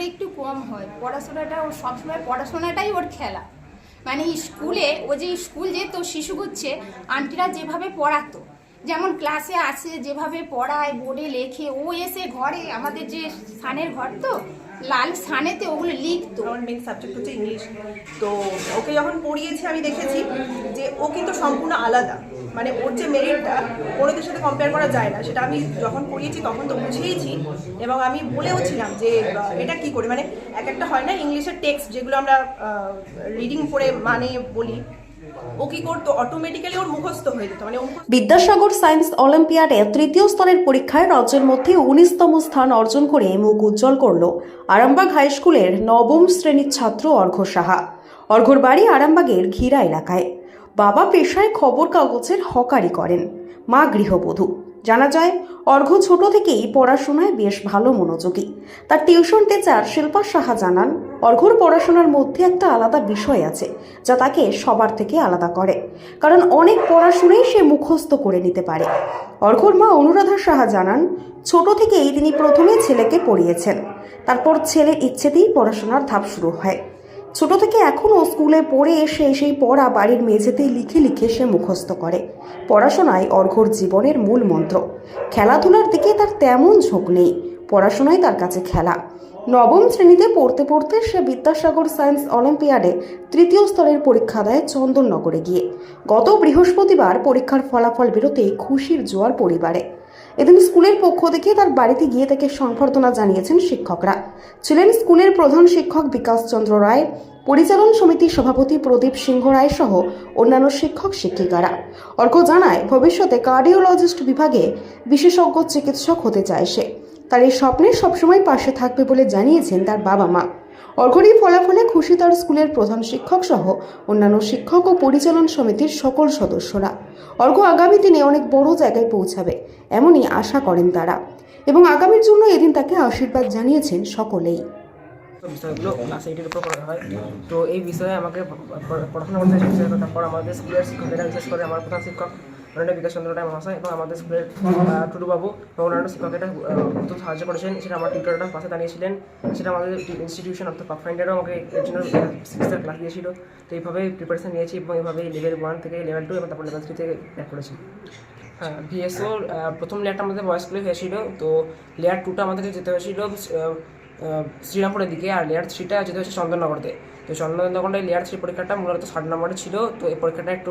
ওর একটু কম হয়। পড়াশোনাটা ওর সবসময়, পড়াশোনাটাই ওর খেলা। মানে স্কুলে, ও যে স্কুল যেত শিশু হচ্ছে, আন্টিরা যেভাবে পড়াতো, যেমন ক্লাসে আসে, যেভাবে পড়ায়, বোর্ডে লেখে, ও এসে ঘরে, আমাদের যে স্থানের ঘর তো লাল সানেতে ওগুলো লিখতো। আমার মেন সাবজেক্ট হচ্ছে ইংলিশ তো ওকে যখন পড়িয়েছি, আমি দেখেছি যে ও কিন্তু সম্পূর্ণ আলাদা। মানে ওর যে মেরিটটা অন্যদের সাথে কম্পেয়ার করা যায় না। সেটা আমি যখন পড়িয়েছি, তখন তো বুঝিয়েছি এবং আমি বলেও ছিলাম যে এটা কি করে? মানে এক একটা হয় না ইংলিশের টেক্সট যেগুলো আমরা রিডিং করে মানে বলি। ওর মানে বিদ্যাসাগর সায়েন্স অলিম্পিয়াডে তৃতীয় স্তরের পরীক্ষায় রাজ্যের মধ্যে উনিশতম স্থান অর্জন করে মুখ উজ্জ্বল করল আরামবাগ হাই স্কুলের নবম শ্রেণির ছাত্র অর্ঘ সাহা। অর্ঘর বাড়ি আরামবাগের ঘিরা এলাকায়। বাবা পেশায় খবর কাগজের হকারি করেন। মা গৃহবধূ। জানা যায়, অর্ঘ্য ছোট থেকেই পড়াশোনায় বেশ ভালো মনোযোগী। তার টিউশন টিচার শিল্পা সাহা জানান, অর্ঘ্যর পড়াশোনার মধ্যে একটা আলাদা বিষয় আছে, যা তাকে সবার থেকে আলাদা করে। কারণ অনেক পড়াশুনেই সে মুখস্থ করে নিতে পারে। অর্ঘ্যর মা অনুরাধা সাহা জানান, ছোট থেকেই তিনি প্রথমে ছেলেকে পড়িয়েছেন। তারপর ছেলের ইচ্ছেতেই পড়াশোনার ধাপ শুরু হয়। ছোট থেকে এখনও স্কুলে পড়ে এসে সেই পড়া বাড়ির মেঝেতেই লিখে লিখে সে মুখস্থ করে। পড়াশোনায় অর্ঘ্যর জীবনের মূল মন্ত্র। খেলাধুলার দিকে তার তেমন ঝোঁক নেই। পড়াশোনায় তার কাছে খেলা। নবম শ্রেণীতে পড়তে পড়তে সে বিদ্যাসাগর সায়েন্স অলিম্পিয়াডে তৃতীয় স্তরের পরীক্ষা দেয় চন্দননগরে গিয়ে। গত বৃহস্পতিবার পরীক্ষার ফলাফল বেরোতেই খুশির জোয়ার পরিবারে। এদিন স্কুলের পক্ষ থেকে তার বাড়িতে গিয়ে তাকে সংবর্ধনা জানিয়েছেন শিক্ষকরা। ছিলেন স্কুলের প্রধান শিক্ষক বিকাশ চন্দ্র রায়, পরিচালন সমিতির সভাপতি প্রদীপ সিংহ রায় সহ অন্যান্য শিক্ষক শিক্ষিকারা। অর্ক জানায়, ভবিষ্যতে কার্ডিওলজিস্ট বিভাগে বিশেষজ্ঞ চিকিৎসক হতে চায় সে। তার এই স্বপ্নের সবসময় পাশে থাকবে বলে জানিয়েছেন তার বাবা মা। অর্ঘরই ফলাফলে খুশি তার স্কুলের প্রধান শিক্ষক সহ অন্যান্য শিক্ষক ও পরিচালন সমিতির সকল সদস্যরা। অর্ঘ আগামী দিনে অনেক বড় জায়গায় পৌঁছাবে, এমনই আশা করেন তারা। এবং আগামীর জন্য এদিন তাকে আশীর্বাদ জানিয়েছেন সকলেই। বিষয়গুলো ক্লাস এইটের উপর করা হয় তো এই বিষয়ে আমাকে পড়াশোনা করতে তারপর আমাদের স্কুলের শিক্ষকেরা বিশেষ করে আমার প্রধান শিক্ষক। অনেকটা বিকাশ চন্দ্র রায় মহাশয় এবং আমাদের স্কুলের টুটুবাবু এবং অন্যান্য আহ, খুব সাহায্য করেছেন। সেটা আমার টিউটাররা পাশে দাঁড়িয়েছিলেন। সেটা আমাদের ইনস্টিটিউশন অর্থাৎ পাক ফাইন্ডারও আমাকে এর জন্য সিক্সের ক্লাস দিয়েছিল। তো এইভাবে প্রিপারেশন নিয়েছি এবং এইভাবে লেভেল ওয়ান থেকে লেভেল টু এবং তারপর লেভেল থ্রি থেকে ব্যাক করেছি। হ্যাঁ ভিএসও প্রথম লেয়ারটা আমাদের বয়েস স্কুলে হয়েছিল। তো লেয়ার টুটা আমাদেরকে যেতে হয়েছিল শ্রীরামপুরের দিকে আর লেয়ার থ্রিটা যেতে হচ্ছে চন্দননগরতে। তো চন্দননগরে লেয়ার থ্রি পরীক্ষাটা মূলত ষাট নম্বরে ছিল তো এই পরীক্ষাটা একটু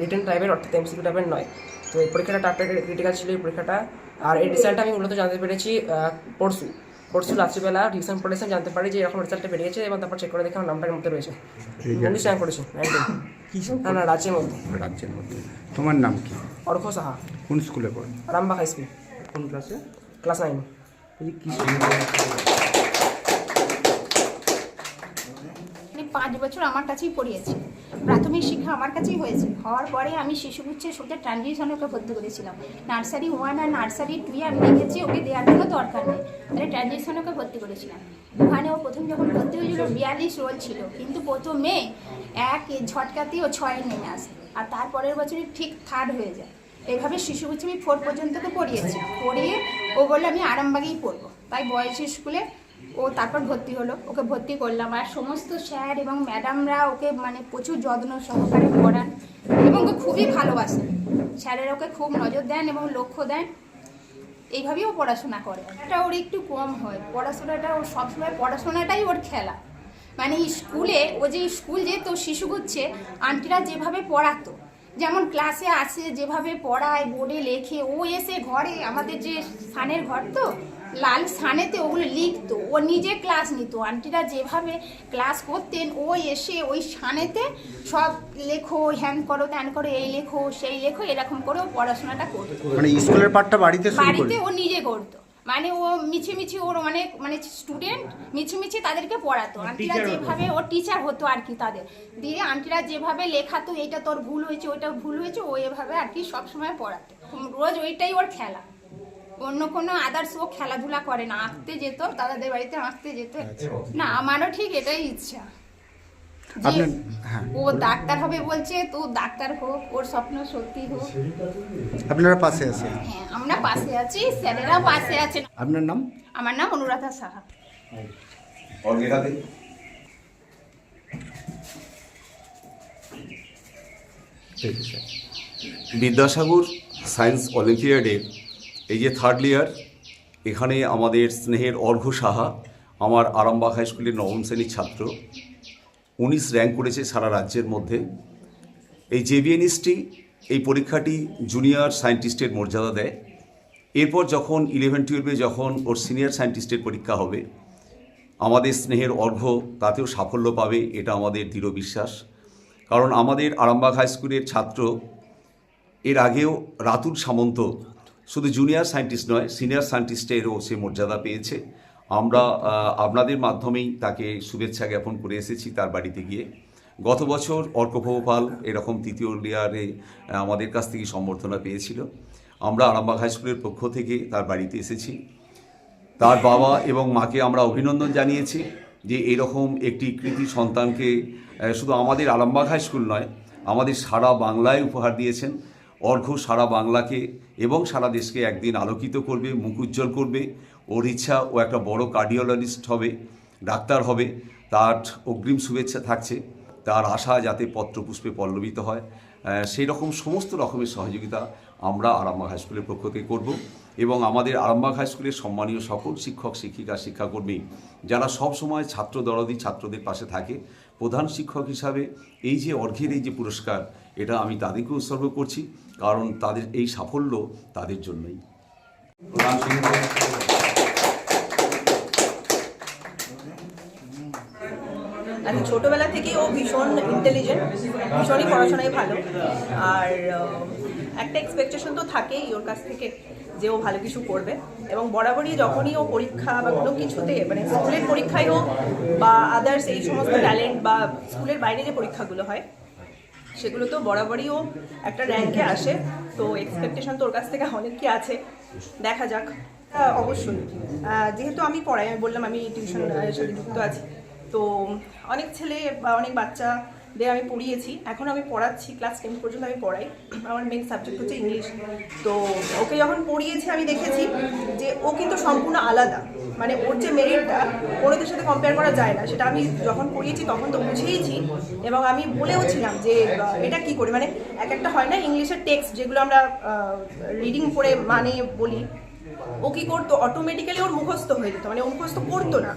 রিটেন টাইপের অর্থাৎ এমসিকিউ টাইপের নয়। তো এই পরীক্ষাটা টাফটা ক্রিটিক্যাল ছিল এই পরীক্ষাটা। আর এই রেজাল্টটা আমি মূলত জানতে পেরেছি পরশু। পরশু রাত্রিবেলা রিভিশন পড়েছেন জানতে পারি যে এরকম রেজাল্টটা বেরিয়েছে এবং তারপর চেক করে দেখে আমার নামটার মধ্যে রয়েছে। উনিশ র্যাঙ্ক করেছি? না না রাজ্যের মধ্যে। রাজ্যের মধ্যে। তোমার নাম কি? অর্ঘ সাহা। কোন স্কুলে পড়ো? Rambag high school. কোন ক্লাসে ক্লাস নাইন এই কি পাঁচ বছর আমার কাছেই পড়িয়েছে। প্রাথমিক শিক্ষা আমার কাছেই হয়েছে। হওয়ার পরে আমি শিশুগুচ্ছে সোজা ট্রানজিশনে ওকে ভর্তি করেছিলাম। নার্সারি ওয়ান আর নার্সারি টুয়ে আমি দেখেছি, ওকে দেওয়ার কোনো দরকার নেই। তাহলে ট্রানজিশনে ওকে ভর্তি করেছিলাম। ওখানে ও প্রথম যখন ভর্তি হয়েছিল, বিয়াল্লিশ রোল ছিল। কিন্তু প্রথমে এক ঝটকাতেই ও ছয়ে নেমে আসে। আর তারপরের বছরই ঠিক থার্ড হয়ে যায়। এইভাবে শিশুগুচ্ছি আমি ফোর পর্যন্ত তো পড়িয়েছি। পড়িয়ে ও বলল, আমি আরামবাগেই পড়ব। তাই বয়স স্কুলে ও তারপর ভর্তি হলো, ওকে ভর্তি করলাম। আর সমস্ত স্যার এবং ম্যাডামরা ওকে মানে প্রচুর যত্ন সহকারে পড়ান এবং ওকে খুবই ভালোবাসেন। স্যারের ওকে খুব নজর দেন এবং লক্ষ্য দেন, এইভাবেই ও পড়াশোনা করে। এটা ওর একটু কম হয়, পড়াশোনাটা ওর সবসময় পড়াশোনাটাই ওর খেলা। মানে স্কুলে, ও যে স্কুল যেত শিশু করছে আন্টিরা যেভাবে পড়াতো, যেমন ক্লাসে আসে যেভাবে পড়ায়, বোর্ডে লেখে, ও এসে ঘরে, আমাদের যে সানের ঘর তো লাল সানেতে ওগুলো লিখতো। ও নিজে ক্লাস নিত। আন্টিরা যেভাবে ক্লাস করতেন ও এসে ওই সানেতে সব লেখো হ্যান করো ত্যান করো এই লেখো সেই লেখো এরকম করে ও পড়াশোনাটা করতো। মানে স্কুলের পাঠটা বাড়িতে বাড়িতে ও নিজে করতো। মানে ও মিছিমিছি ওর অনেক মানে স্টুডেন্ট মিছিমিছি তাদেরকে পড়াতো। আন্টিরা যেভাবে ও টিচার হতো আর কি তাদের। দিয়ে আন্টিরা যেভাবে লেখাতো এইটা তোর ভুল হয়েছে ওইটা ভুল হয়েছে ও এভাবে আর কি সবসময় পড়াতো। রোজ ওইটাই ওর খেলা। অন্য কোনো আদার্স ও খেলাধুলা করে না আঁকতে যেত দাদাদের বাড়িতে আঁকতে যেত। না আমারও ঠিক এটাই ইচ্ছা। হ্যাঁ। ও ডাক্তার হবে বলছে তো ডাক্তার হোক ওর স্বপ্ন সত্যি হোক। আপনারা পাশে আছেন? হ্যাঁ আমরা পাশে আছি স্যারেরা পাশে আছেন। আপনার নাম? আমার নাম অনুরাধা সাহা। বিদ্যাসাগর সায়েন্স অলিম্পিয়াডের এই যে থার্ড ইয়ার এখানে আমাদের স্নেহের অর্ঘ সাহা, আমার আরামবাগ হাই স্কুলের নবম শ্রেণির ছাত্র। উনিশ র্যাঙ্ক করেছে সারা রাজ্যের মধ্যে। এই জেবিএনএসটি এই পরীক্ষাটি জুনিয়র সায়েন্টিস্টের মর্যাদা দেয়। এরপর যখন ইলেভেন টুয়েলভে যখন ওর সিনিয়র সায়েন্টিস্টের পরীক্ষা হবে, আমাদের স্নেহের অর্ঘ্য তাতেও সাফল্য পাবে, এটা আমাদের দৃঢ় বিশ্বাস। কারণ আমাদের আরামবাগ হাই স্কুলের ছাত্র, এর আগেও রাতুল সামন্ত শুধু জুনিয়র সায়েন্টিস্ট নয় সিনিয়র সায়েন্টিস্টেরও সে মর্যাদা পেয়েছে। আমরা আপনাদের মাধ্যমেই তাকে শুভেচ্ছা জ্ঞাপন করে এসেছি তার বাড়িতে গিয়ে। গত বছর অর্কভোপাল এরকম তৃতীয় লেয়ারে আমাদের কাছ থেকে সম্বর্ধনা পেয়েছিল। আমরা আরামবাগ হাই স্কুলের পক্ষ থেকে তার বাড়িতে এসেছি। তার বাবা এবং মাকে আমরা অভিনন্দন জানিয়েছি যে এরকম একটি কৃতি সন্তানকে শুধু আমাদের আরামবাগ হাই স্কুল নয়, আমাদের সারা বাংলায় উপহার দিয়েছেন। অর্ঘ সারা বাংলাকে এবং সারা দেশকে একদিন আলোকিত করবে, মুখ উজ্জ্বল করবে। ওর ইচ্ছা, ও একটা বড় কার্ডিওলজিস্ট হবে, ডাক্তার হবে। তার অগ্রিম শুভেচ্ছা থাকছে। তার আশা যাতে পত্রপুষ্পে পল্লবিত হয়। সেই রকম সমস্ত রকমের সহযোগিতা আমরা আরামবাগ হাইস্কুলের পক্ষ থেকে করব। এবং আমাদের আরামবাগ হাই স্কুলের সম্মানীয় সকল শিক্ষক, শিক্ষিকা, শিক্ষাকর্মী যারা সব সময় ছাত্র দরদি, ছাত্রদের পাশে থাকে, প্রধান শিক্ষক হিসাবে এই যে অর্ঘের এই যে পুরস্কার, এটা আমি তাদেরকে উৎসর্গ করছি কারণ তাদের এই সাফল্য তাদের জন্যই। প্রধান আচ্ছা ছোটবেলা ও ভীষণ ইন্টেলিজেন্ট ভীষণই পড়াশোনায় ভালো। আর একটা এক্সপেকটেশন তো থাকেই ওর কাছ থেকে। যে ও ভালো কিছু করবে। এবং বরাবরই যখনই ও পরীক্ষা বা কোনো কিছুতে মানে স্কুলের পরীক্ষায় হোক বা আদার্স এই সমস্ত ট্যালেন্ট বা স্কুলের বাইরে যে পরীক্ষাগুলো হয়, সেগুলো তো বরাবরই ও একটা র্যাঙ্কে আসে। তো এক্সপেকটেশন তো ওর কাছ থেকে অনেক কি আছে। দেখা যাক। অবশ্যই। যেহেতু আমি পড়াই, আমি বললাম আমি টিউশন সাথে যুক্ত আছি। তো অনেক ছেলে বা অনেক বাচ্চাদের আমি পড়িয়েছি। এখন আমি পড়াচ্ছি ক্লাস টেন পর্যন্ত আমি পড়াই। আমার মেন সাবজেক্ট হচ্ছে ইংলিশ তো ওকে যখন পড়িয়েছি, আমি দেখেছি যে ও কিন্তু সম্পূর্ণ আলাদা। মানে ওর যে মেরিটটা ওদের সাথে কম্পেয়ার করা যায় না। সেটা আমি যখন পড়িয়েছি, তখন তো বুঝেইছি এবং আমি বলেও ছিলাম যে এটা কি করে? মানে এক একটা হয় না ইংলিশের টেক্সট যেগুলো আমরা রিডিং করে মানে বলি। ও কি করতো? অটোমেটিক্যালি ওর মুখস্থ হয়ে যেত। মানে ও মুখস্থ করতো না।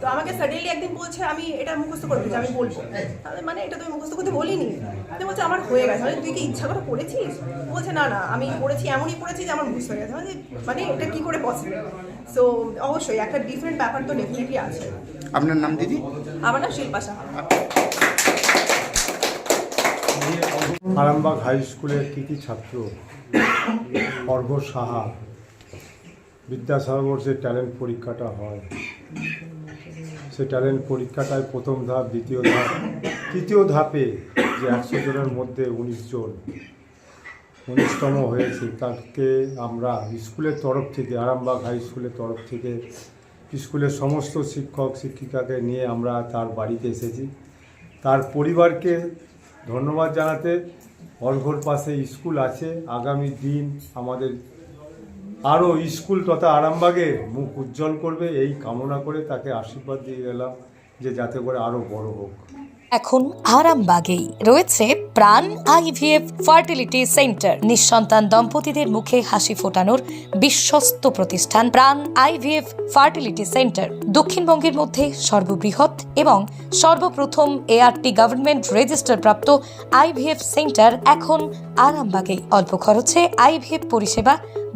তো আমাকে সাডেনলি একদিন বলছে আমি এটা মুখস্থ করতে চাই, আমি বলব। তাহলে মানে এটা তুমি মুখস্থ করতে বলিনি। আমি বলছে আমার হয়ে গেছে। মানে তুই কি ইচ্ছা করে পড়েছিস? বলছে না না আমি পড়েছি এমনই পড়েছি যে আমার মুখস্থ হয়ে গেছে। মানে মানে এটা কি করে পসিবল সো অবশ্যই একটা ডিফারেন্ট ব্যাপার তো ডেফিনেটলি আছে। আপনার নাম দিদি? আমার নাম শিল্পা সাহা। আরামবাগ হাই স্কুলের কৃতি ছাত্র? অর্ঘ সাহা বিদ্যাসাগর যে ট্যালেন্ট পরীক্ষাটা হয় সে ট্যালেন্ট পরীক্ষাটায় প্রথম ধাপ, দ্বিতীয় ধাপ, তৃতীয় ধাপে যে একশো জনের মধ্যে উনিশ জন, উনিশতম হয়েছে, তাকে আমরা স্কুলের তরফ থেকে, আরামবাগ হাই স্কুলের তরফ থেকে, স্কুলের সমস্ত শিক্ষক, শিক্ষিকাকে নিয়ে আমরা তার বাড়িতে এসেছি। তার পরিবারকে ধন্যবাদ জানাতে অর্ঘর পাশে স্কুল আছে। আগামী দিন আমাদের আরও স্কুল তথা আরামবাগে মুখ উজ্জ্বল করবে, এই কামনা করে তাকে আশীর্বাদ দিয়ে গেলাম যে যাতে করে আরও বড় হোক। এখন আরামবাগেই রয়েছে প্রাণ আইভিএফ ফার্টিলিটি সেন্টার। নিঃসন্তান দম্পতিদের মুখে হাসি ফোটানোর বিশ্বস্ত প্রতিষ্ঠান প্রাণ আইভিএফ ফার্টিলিটি সেন্টার। দক্ষিণবঙ্গের মধ্যে সর্ববৃহৎ এবং সর্বপ্রথম এআরটি গভর্নমেন্ট রেজিস্টার প্রাপ্ত আইভিএফ সেন্টার এখন আরামবাগেই। অল্প খরচে আইভিএফ পরিষেবা